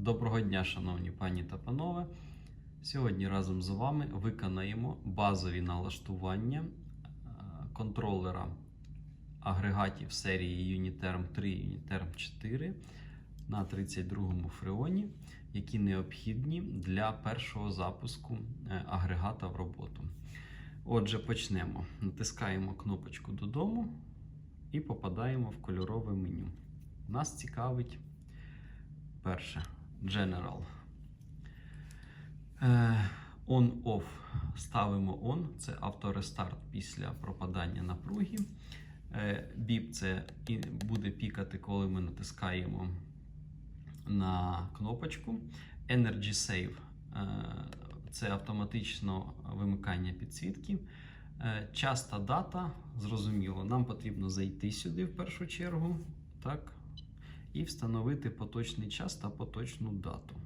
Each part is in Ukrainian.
Доброго дня, шановні пані та панове. Сьогодні разом з вами виконаємо базові налаштування е, контролера агрегатів серії Uniterm 3 Uniterm 4 на 32-му фреоні, які необхідні для першого запуску е, агрегата в роботу. Отже, почнемо. Натискаємо кнопочку додому і попадаємо в кольорове меню. Нас цікавить перше General. Е, On-off ставимо on, це авторестарт після пропадання напруги. Е, Біп це буде пікати, коли ми натискаємо на кнопочку. Energy Save е, це автоматично вимикання підсвітки. Е, Час та дата, зрозуміло, нам потрібно зайти сюди в першу чергу. Так, і встановити поточний час та поточну дату.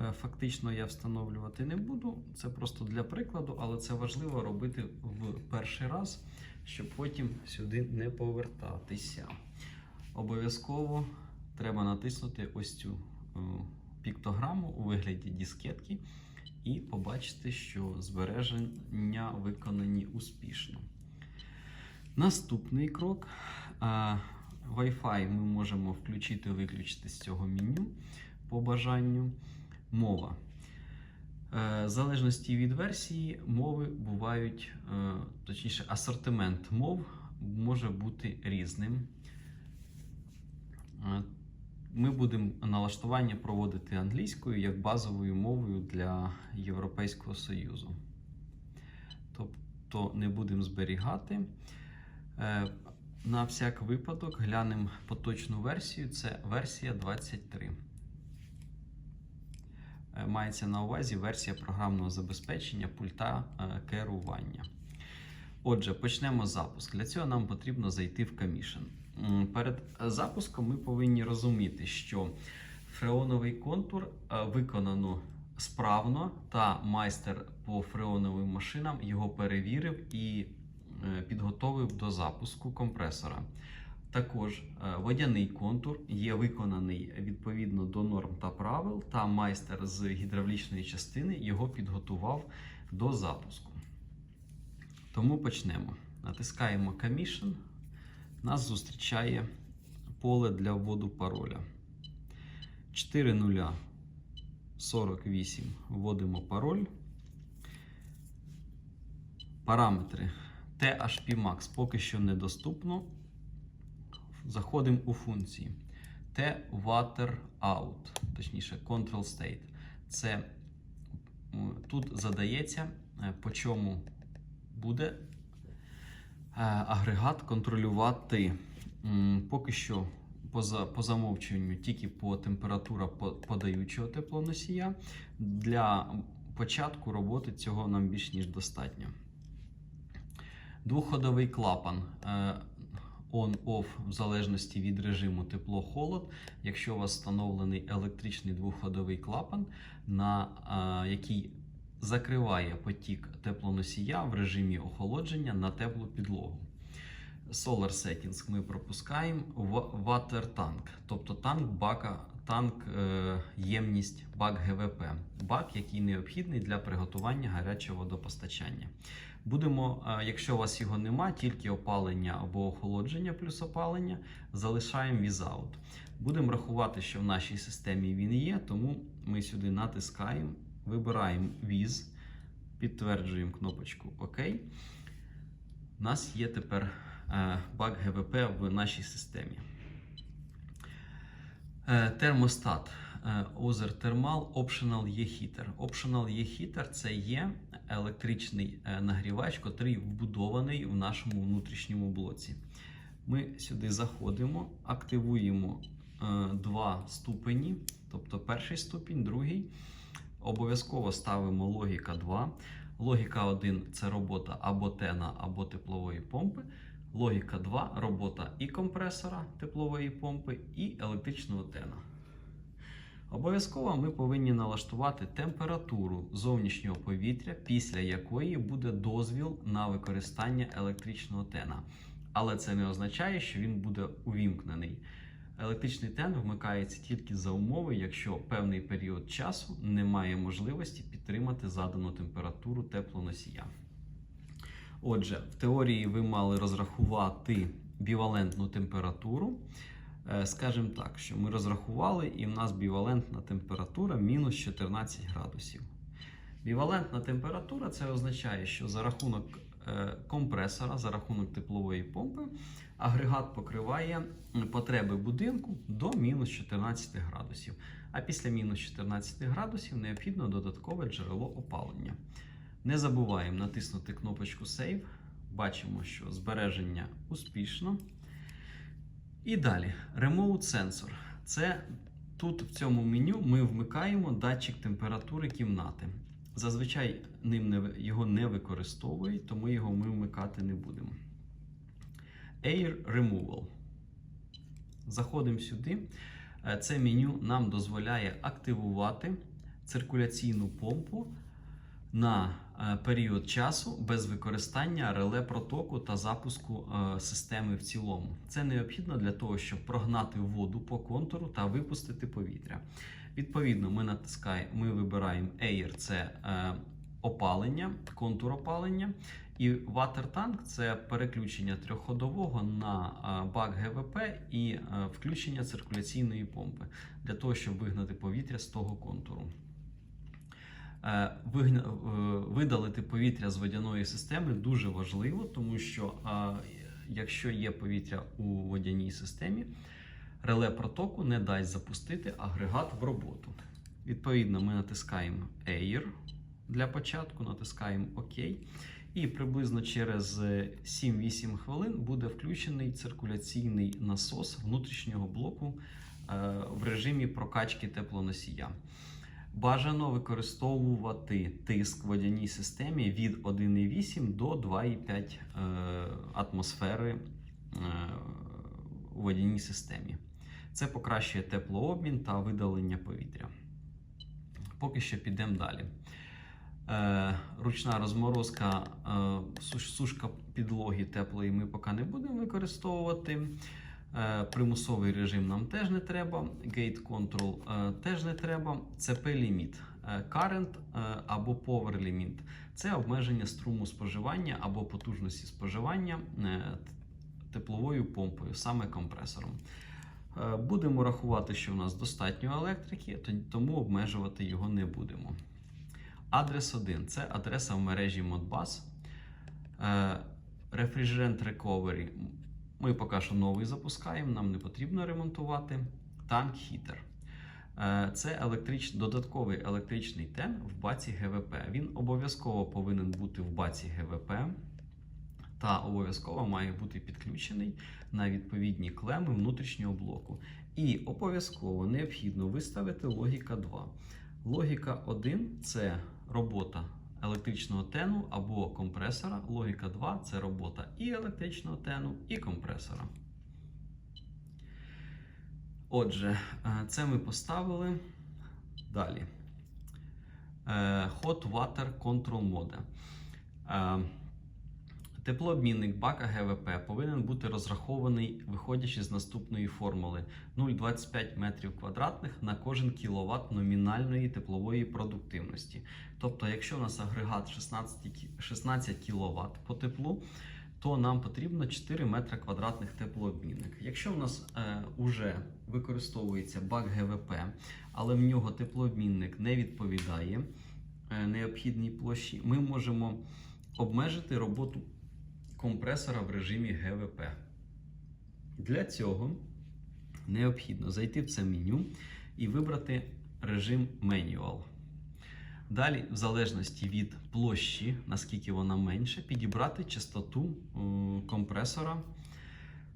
Е, Фактично я встановлювати не буду, це просто для прикладу, але це важливо робити в перший раз, щоб потім сюди не повертатися. Обов'язково треба натиснути ось цю е, піктограму у вигляді дискетки і побачити, що збереження виконані успішно. Наступний крок. Wi-Fi ми можемо включити виключити з цього меню по бажанню. Мова. Е, В залежності від версії мови бувають, е, точніше, асортимент мов може бути різним. Е, Ми будемо налаштування проводити англійською як базовою мовою для Європейського Союзу. Тобто не будемо зберігати. На всяк випадок глянемо поточну версію. Це версія 23. Е, Мається на увазі версія програмного забезпечення пульта е, керування. Отже, почнемо запуск. Для цього нам потрібно зайти в Commission. Перед е, запуском ми повинні розуміти, що фреоновий контур виконано справно, та майстер по фреоновим машинам його перевірив і підготовив до запуску компресора. Також е, водяний контур є виконаний відповідно до норм та правил, та майстер з гідравлічної частини його підготував до запуску. Тому почнемо. Натискаємо Commission. Нас зустрічає поле для вводу пароля. 4048 вводимо пароль. Параметри THP Max поки що недоступно. Заходимо у функції. T Water Out, точніше, Control State. Це тут задається, е, по чому буде е, агрегат контролювати поки що по, за- по замовчуванню тільки по температура подаючого теплоносія. Для початку роботи цього нам більш ніж достатньо. Двоходовий клапан. е, On-off в залежності від режиму тепло-холод. Якщо у вас встановлений електричний двоходовий клапан, на а, який закриває потік теплоносія в режимі охолодження на теплу підлогу. Solar Settings ми пропускаємо В- Water Tank, тобто танк бака, танк е, ємність бак ГВП, бак, який необхідний для приготування гарячого водопостачання. Будемо, якщо у вас його нема, тільки опалення або охолодження плюс опалення, залишаємо Without. Будемо рахувати, що в нашій системі він є, тому ми сюди натискаємо, вибираємо With, підтверджуємо кнопочку ОК. У нас є тепер е, бак ГВП в нашій системі. Е, Термостат. Е, Other Thermal Optional E-Heater. Optional E-Heater це є електричний е, нагрівач, котрий вбудований в нашому внутрішньому блоці. Ми сюди заходимо, активуємо е, два ступені, тобто перший ступінь, другий. Обов'язково ставимо логіка 2. Логіка 1 це робота або тена, або теплової помпи. Логіка 2 робота і компресора теплової помпи, і електричного тена. Обов'язково ми повинні налаштувати температуру зовнішнього повітря, після якої буде дозвіл на використання електричного тена. Але це не означає, що він буде увімкнений. Електричний тен вмикається тільки за умови, якщо певний період часу немає можливості підтримати задану температуру теплоносія. Отже, в теорії ви мали розрахувати бівалентну температуру. Е, Скажімо так, що ми розрахували, і в нас бівалентна температура мінус 14 градусів. Бівалентна температура це означає, що за рахунок е, компресора, за рахунок теплової помпи, агрегат покриває потреби будинку до мінус 14 градусів. А після мінус 14 градусів необхідно додаткове джерело опалення. Не забуваємо натиснути кнопочку Save. Бачимо, що збереження успішно. І далі Remote Sensor. Це тут в цьому меню ми вмикаємо датчик температури кімнати. Зазвичай ним не, його не використовують, тому його ми вмикати не будемо. Air Removal. Заходимо сюди. Е, Це меню нам дозволяє активувати циркуляційну помпу на е, період часу без використання реле протоку та запуску е, системи в цілому. Це необхідно для того, щоб прогнати воду по контуру та випустити повітря. Відповідно, ми натискаємо, ми вибираємо Air це е, опалення, контур опалення. І Water Tank – це переключення трьохходового на бак ГВП і включення циркуляційної помпи для того, щоб вигнати повітря з того контуру. Е, е, Видалити повітря з водяної системи дуже важливо, тому що якщо є повітря у водяній системі, реле протоку не дасть запустити агрегат в роботу. Відповідно, ми натискаємо Air для початку, натискаємо ОК. І приблизно через е, 7-8 хвилин буде включений циркуляційний насос внутрішнього блоку е, в режимі прокачки теплоносія. Бажано використовувати тиск в водяній системі від 1,8 до 2,5 е, атмосфери е, у водяній системі. Це покращує теплообмін та видалення повітря. Поки що підемо далі. Е, ручна розморозка, сушка підлоги теплої ми поки не будемо використовувати. Е, примусовий режим нам теж не треба. Gate Control е, теж не треба. CP Limit. Е, Current або Power Limit – це обмеження струму споживання або потужності споживання тепловою помпою, саме компресором. Будемо рахувати, що в нас достатньо електрики, тому обмежувати його не будемо. Адрес 1 це адреса в мережі Modbus. Refrigerant Recovery. Ми поки що новий запускаємо, нам не потрібно ремонтувати. Tank Heater. Е, Це електрич... додатковий електричний тен в баці ГВП. Він обов'язково повинен бути в баці ГВП та обов'язково має бути підключений на відповідні клеми внутрішнього блоку. І обов'язково необхідно виставити логіка 2. Логіка 1 це робота електричного тену або компресора. Логіка 2 це робота і електричного тену, і компресора. Отже, е, це ми поставили. Далі. Е, Hot Water Control Mode. Теплообмінник бака ГВП повинен бути розрахований, виходячи з наступної формули 0,25 метрів квадратних на кожен кіловат номінальної теплової продуктивності. Тобто, якщо у нас агрегат 16, 16 кВт по теплу, то нам потрібно 4 метри квадратних теплообмінник. Якщо у нас е, уже використовується бак ГВП, але в нього теплообмінник не відповідає е, необхідній площі, ми можемо обмежити роботу компресора в режимі ГВП. Для цього необхідно зайти в це меню і вибрати режим Manual. Далі, в залежності від площі, наскільки вона менше, підібрати частоту компресора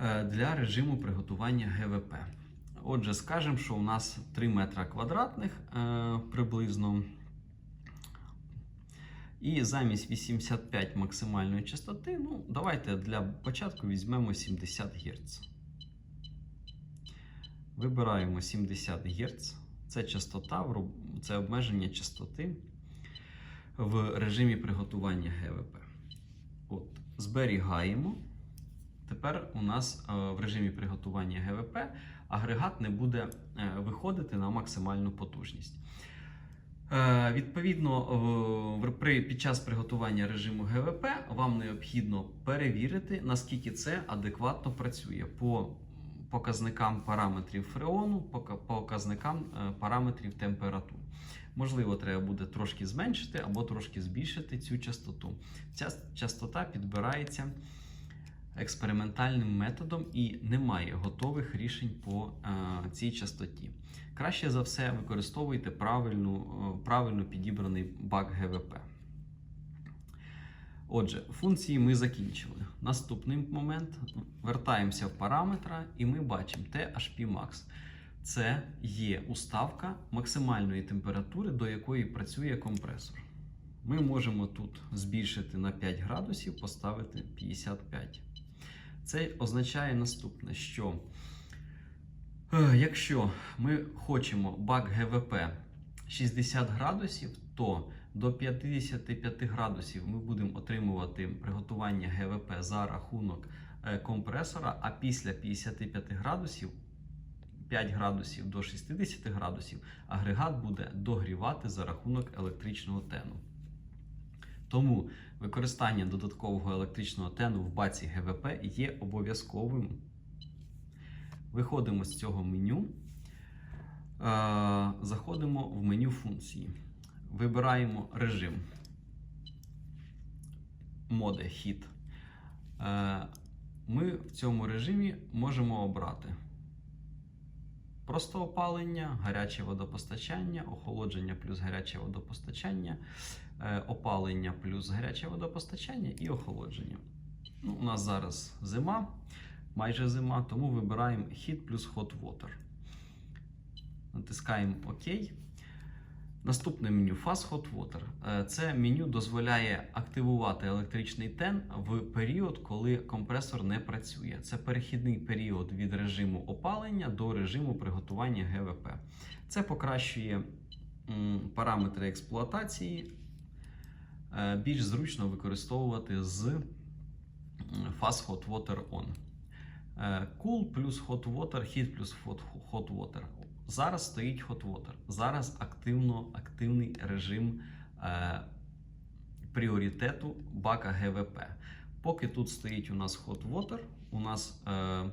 е, для режиму приготування ГВП. Отже, скажемо, що у нас 3 метра квадратних е, приблизно. І замість 85 максимальної частоти, ну, давайте для початку візьмемо 70 Гц. Вибираємо 70 Гц. Це частота, це обмеження частоти в режимі приготування ГВП. От, зберігаємо. Тепер у нас е, в режимі приготування ГВП агрегат не буде е, виходити на максимальну потужність. Е, Відповідно, під час приготування режиму ГВП вам необхідно перевірити, наскільки це адекватно працює по показникам параметрів фреону, пока- показникам е, параметрів температур. Можливо, треба буде трошки зменшити або трошки збільшити цю частоту. Ця частота підбирається експериментальним методом і немає готових рішень по е, цій частоті. Краще за все використовуйте правильну, е, правильно підібраний бак ГВП. Отже, функції ми закінчили. Наступний момент вертаємося в параметра, і ми бачимо THP Max. Це є уставка максимальної температури, до якої працює компресор. Ми можемо тут збільшити на 5 градусів, поставити 55. Це означає наступне, що е, якщо ми хочемо бак ГВП 60 градусів, то до 55 градусів ми будемо отримувати приготування ГВП за рахунок е, компресора, а після 55 градусів 5 градусів до 60 градусів агрегат буде догрівати за рахунок електричного тену. Тому використання додаткового електричного тену в баці ГВП є обов'язковим. Виходимо з цього меню, е, заходимо в меню функції. Вибираємо режим моде хід. Е, Ми в цьому режимі можемо обрати просто опалення, гаряче водопостачання, охолодження плюс гаряче водопостачання, опалення плюс гаряче водопостачання і охолодження. Ну, у нас зараз зима, майже зима, тому вибираємо Heat плюс Hot Water. Натискаємо ОК. Наступне меню Fast Hot Water. Е, Це меню дозволяє активувати електричний тен в період, коли компресор не працює. Це перехідний період від режиму опалення до режиму приготування ГВП. Це покращує параметри експлуатації, е, більш зручно використовувати з м, Fast Hot Water On. Е, Cool плюс Hot Water, Heat плюс Hot Water. Зараз стоїть Hot Water. Зараз активно, активний режим е, пріоритету бака ГВП. Поки тут стоїть у нас Hot Water, у нас е,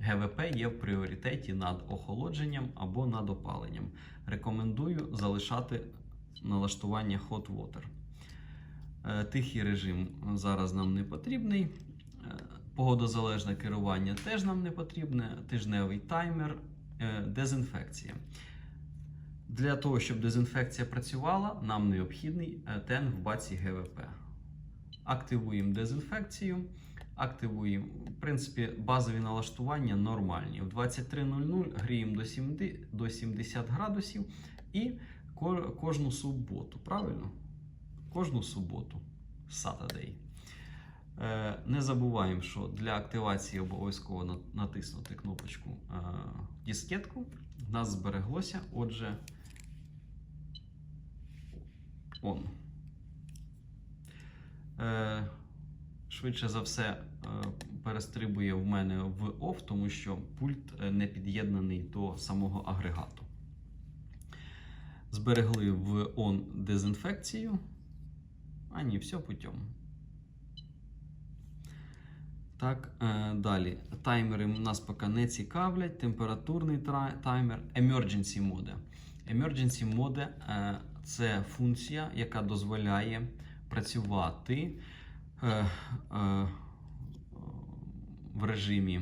ГВП є в пріоритеті над охолодженням або над опаленням. Рекомендую залишати налаштування Hot Water. Е, Тихий режим зараз нам не потрібний. Е, Погодозалежне керування теж нам не потрібне. Тижневий таймер, е, дезінфекція. Для того, щоб дезінфекція працювала, нам необхідний тен в баці ГВП. Активуємо дезінфекцію. Активуємо, в принципі, базові налаштування нормальні. В 23.00 гріємо до 70, градусів і кожну суботу, правильно? Кожну суботу. Saturday. Е, Не забуваємо, що для активації обов'язково натиснути кнопочку е, дискетку. У нас збереглося, отже, on. Е, Швидше за все перестрибує в мене в OFF, тому що пульт не під'єднаний до самого агрегату. Зберегли в ON дезінфекцію. А все путем. Так, е, далі. Таймери нас поки не цікавлять. Температурний таймер, Emergency Mode. Emergency Mode е, це функція, яка дозволяє працювати е, в режимі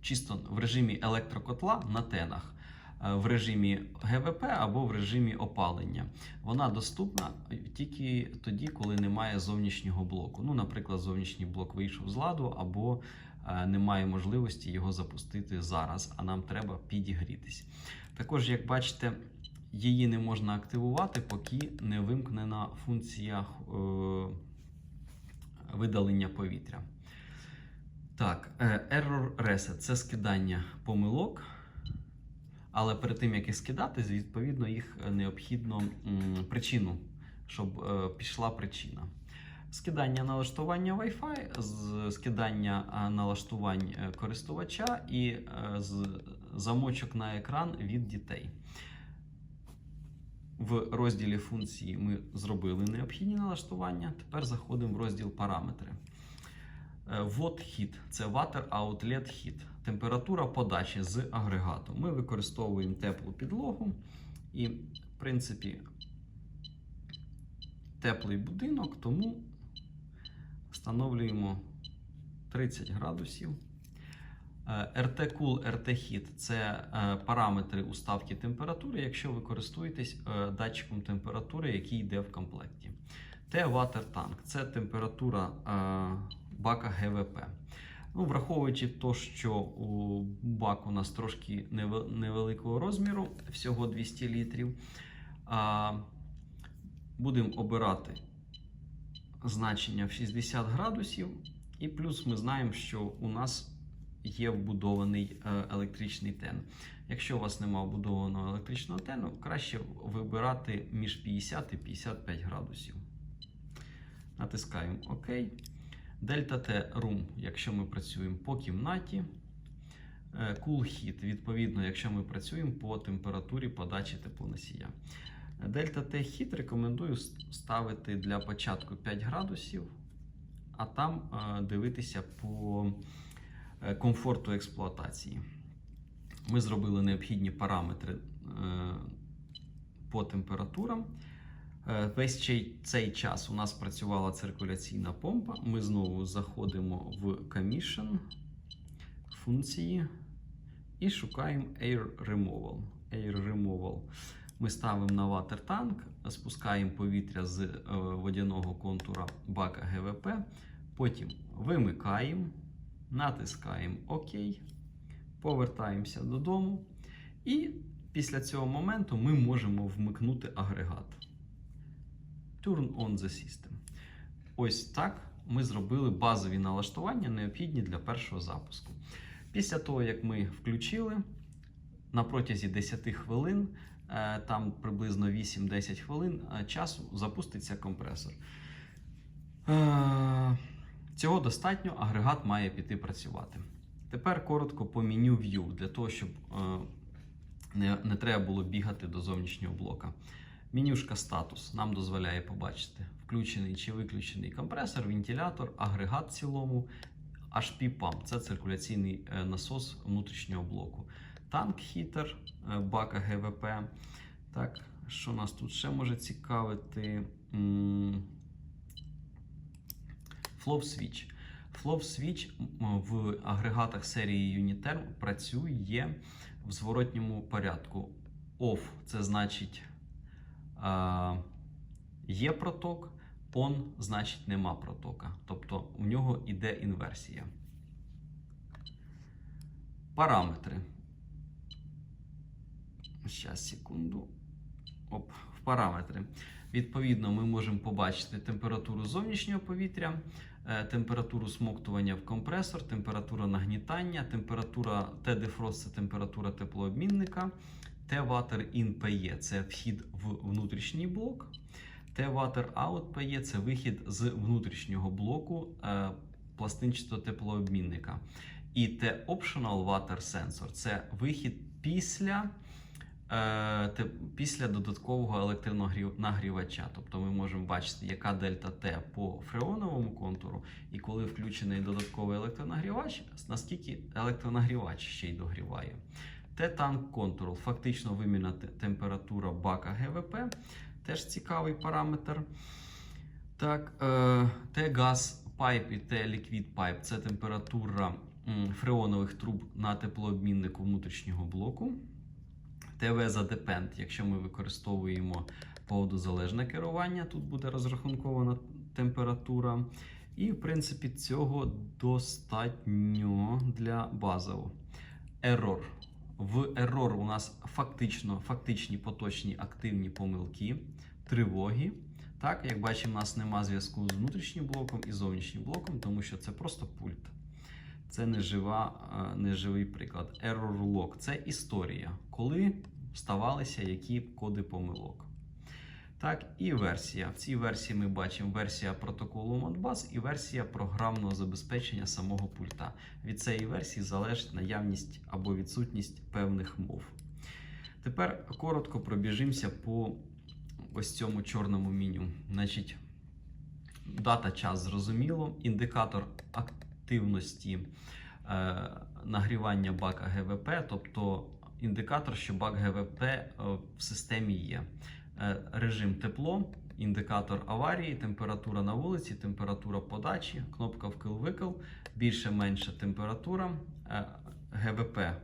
чисто в режимі електрокотла на тенах, в режимі ГВП або в режимі опалення. Вона доступна тільки тоді, коли немає зовнішнього блоку. Ну, наприклад, зовнішній блок вийшов з ладу, або е, немає можливості його запустити зараз, а нам треба підігрітись. Також, як бачите, її не можна активувати, поки не вимкнена функція е, видалення повітря. Так, е, Error Reset це скидання помилок. Але перед тим, як їх скидати, відповідно, їх необхідно м, причину, щоб е, пішла причина. скидання налаштування Wi-Fi, скидання налаштувань е, користувача і е, з- замочок на екран від дітей. В розділі функції ми зробили необхідні налаштування. Тепер заходимо в розділ параметри. Е, Ввод хід це water outlet хід. Температура подачі з агрегату. Ми використовуємо теплу підлогу і, в принципі, теплий будинок, тому встановлюємо 30 градусів. Е, RT Cool, RT Heat – це е, параметри уставки температури, якщо ви користуєтесь датчиком температури, який йде в комплекті. T Water Tank – це температура бака ГВП. Ну, враховуючи те, що у бак у нас трошки невеликого розміру, всього 200 літрів, будемо обирати значення в 60 градусів, і плюс ми знаємо, що у нас є вбудований е, електричний тен. Якщо у вас немає вбудованого електричного тену, краще вибирати між 50 і 55 градусів. Натискаємо ОК. Дельта Т Room, якщо ми працюємо по кімнаті. Е, Cool Heat, відповідно, якщо ми працюємо по температурі подачі теплоносія. Дельта Т Heat рекомендую ставити для початку 5 градусів, а там е, дивитися по е, комфорту експлуатації. Ми зробили необхідні параметри по температурам. Е, Весь цей, час у нас працювала циркуляційна помпа. Ми знову заходимо в Commission, функції і шукаємо Air Removal. Air Removal. Ми ставимо на water танк, спускаємо повітря з е, водяного контура бака ГВП, потім вимикаємо, натискаємо ОК, повертаємося додому. І після цього моменту ми можемо вмикнути агрегат. Turn on the system. Ось так ми зробили базові налаштування, необхідні для першого запуску. Після того, як ми включили, на протязі 10 хвилин, е, там приблизно 8-10 хвилин е, часу запуститься компресор. Е, Цього достатньо, агрегат має піти працювати. Тепер коротко по меню View, для того, щоб не треба було бігати до зовнішнього блока. Менюшка статус нам дозволяє побачити включений чи виключений компресор, вентилятор, агрегат в цілому, HP Pump – це циркуляційний е, насос внутрішнього блоку. Танк хітер, е, бака ГВП. Так, що нас тут ще може цікавити? Flow Switch. Flow Switch в агрегатах серії Uniterm працює в зворотньому порядку. Off це значить є проток, on значить нема протока. Тобто у нього йде інверсія. Параметри. Зараз, секунду. Оп, в параметри. Відповідно, ми можемо побачити температуру зовнішнього повітря, е, температуру смоктування в компресор, температура нагнітання, температура Т-дефрост це температура теплообмінника, Т-ватер in PE – це вхід в внутрішній блок, Т-ватер out PE – це вихід з внутрішнього блоку е, пластинчатого теплообмінника. І T-optional water sensor – це вихід після е, після додаткового електронагрівача. Тобто ми можемо бачити, яка дельта Т по фреоновому контуру, і коли включений додатковий електронагрівач, наскільки електронагрівач ще й догріває. Т-танк контуру, фактично вимірна температура бака ГВП, теж цікавий параметр. Так, е, Т-газ пайп і Т-ліквід пайп це температура фреонових труб на теплообміннику внутрішнього блоку. ТВ за Depend, якщо ми використовуємо поводозалежне керування, тут буде розрахункована температура. І, в принципі, цього достатньо для базового. Error. В error у нас фактично, фактичні поточні активні помилки, тривоги. Так, як бачимо, у нас нема зв'язку з внутрішнім блоком і зовнішнім блоком, тому що це просто пульт. Це не, жива, е, не живий приклад. Error log – це історія, коли ставалися які коди помилок. Так, і версія. В цій версії ми бачимо версія протоколу Modbus і версія програмного забезпечення самого пульта. Від цієї версії залежить наявність або відсутність певних мов. Тепер коротко пробіжимося по ось цьому чорному меню. Значить, дата, час зрозуміло, індикатор активності е, нагрівання бака ГВП, тобто індикатор, що бак ГВП е, в системі є. Е, режим тепло, індикатор аварії, температура на вулиці, температура подачі, кнопка вкил-викил, більше-менше температура, е, ГВП е,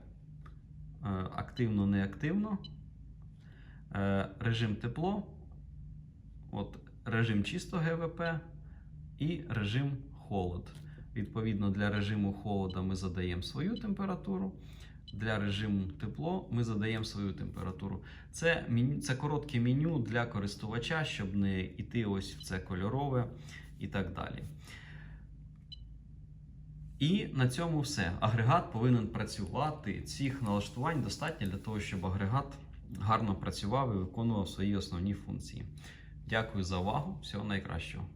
активно-неактивно, режим тепло, от, режим чисто ГВП і режим холод. Відповідно, для режиму холода ми задаємо свою температуру. Для режиму тепло ми задаємо свою температуру. Це, це коротке меню для користувача, щоб не йти ось в це кольорове і так далі. І на цьому все. Агрегат повинен працювати. Цих налаштувань достатньо для того, щоб агрегат гарно працював і виконував свої основні функції. Дякую за увагу. Всього найкращого.